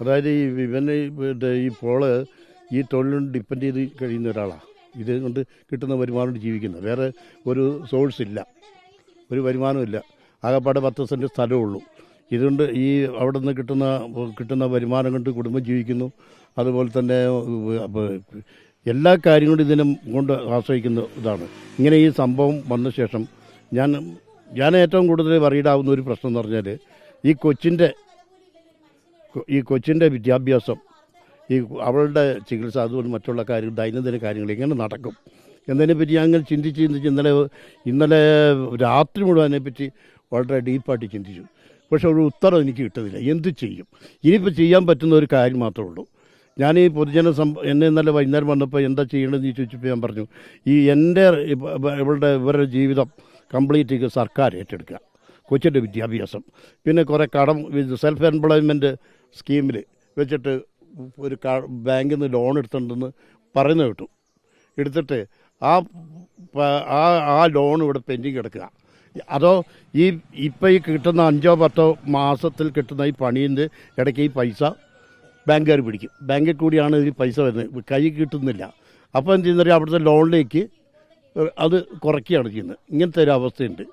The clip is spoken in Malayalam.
അതായത് ഈ ഇവന് ഈ പോൾ ഈ തൊഴിലിന് ഡിപ്പെൻഡ് ചെയ്ത് കഴിയുന്ന ഒരാളാണ് ഇത് കൊണ്ട് കിട്ടുന്ന വരുമാനം ജീവിക്കുന്നത്. വേറെ ഒരു സോഴ്സ് ഇല്ല. ഒരു വരുമാനമില്ല ആകെപ്പാടെ പത്ത് സെന്റ് സ്ഥലമേ ഉള്ളൂ. ഇതുകൊണ്ട് ഈ അവിടെ നിന്ന് കിട്ടുന്ന കിട്ടുന്ന വരുമാനം കൊണ്ട് കുടുംബം ജീവിക്കുന്നു. അതുപോലെ തന്നെ എല്ലാ കാര്യങ്ങളും ഇതിനെ കൊണ്ട് ആശ്രയിക്കുന്ന ഇതാണ്. ഇങ്ങനെ ഈ സംഭവം വന്ന ശേഷം ഞാൻ ഞാൻ ഏറ്റവും കൂടുതൽ വറീഡാവുന്ന ഒരു പ്രശ്നം എന്ന് പറഞ്ഞാൽ ഈ കൊച്ചിന്റെ ഈ കൊച്ചിന്റെ വിദ്യാഭ്യാസം ഈ അവളുടെ ചികിത്സ അതുപോലെ മറ്റുള്ള കാര്യങ്ങൾ ദൈനംദിന കാര്യങ്ങൾ എങ്ങനെ നടക്കും. എന്നതിനെപ്പറ്റി ഞാൻ അങ്ങനെ ചിന്തിച്ച് ചിന്തിച്ച് ഇന്നലെ ഇന്നലെ രാത്രി മുഴുവൻ അതിനെപ്പറ്റി വളരെ ഡീപ്പായിട്ട് ചിന്തിച്ചു. പക്ഷെ ഒരു ഉത്തരം എനിക്ക് കിട്ടുന്നില്ല. എന്ത് ചെയ്യും? ഇനിയിപ്പോൾ ചെയ്യാൻ പറ്റുന്ന ഒരു കാര്യം മാത്രമേ ഉള്ളൂ. ഞാൻ ഈ പൊതുജന സം എന്നെ ഇന്നലെ വൈകുന്നേരം വന്നപ്പോൾ എന്താ ചെയ്യണമെന്ന് ചോദിച്ചപ്പോൾ ഞാൻ പറഞ്ഞു ഈ എന്റെ ഇവളുടെ ഇവരുടെ ജീവിതം കംപ്ലീറ്റ് സർക്കാർ ഏറ്റെടുക്കുക. കൊച്ചിന്റെ വിദ്യാഭ്യാസം. പിന്നെ കുറേ കടം സെൽഫ് എംപ്ലോയ്മെന്റ് സ്കീമിൽ വെച്ചിട്ട് ഒരു ബാങ്കിൽ നിന്ന് ലോൺ എടുത്തിട്ടുണ്ടെന്ന് പറയുന്നത് കിട്ടും. എടുത്തിട്ട് ആ ആ ആ ലോൺ ഇവിടെ പെൻഡിങ് കിടക്കുക. അതോ ഈ ഇപ്പം ഈ കിട്ടുന്ന അഞ്ചോ പത്തോ മാസത്തിൽ കിട്ടുന്ന ഈ പണീന്റെ ഇടയ്ക്ക് ഈ പൈസ ബാങ്കുകാർ പിടിക്കും. ബാങ്കിൽ കൂടിയാണ് ഈ പൈസ വരുന്നത്. കൈ കിട്ടുന്നില്ല. അപ്പോൾ എന്ത് ചെയ്യുന്നത് അവിടുത്തെ ലോണിലേക്ക് അത് കുറയ്ക്കുകയാണ് ചെയ്യുന്നത്. ഇങ്ങനത്തെ ഒരു അവസ്ഥയുണ്ട്.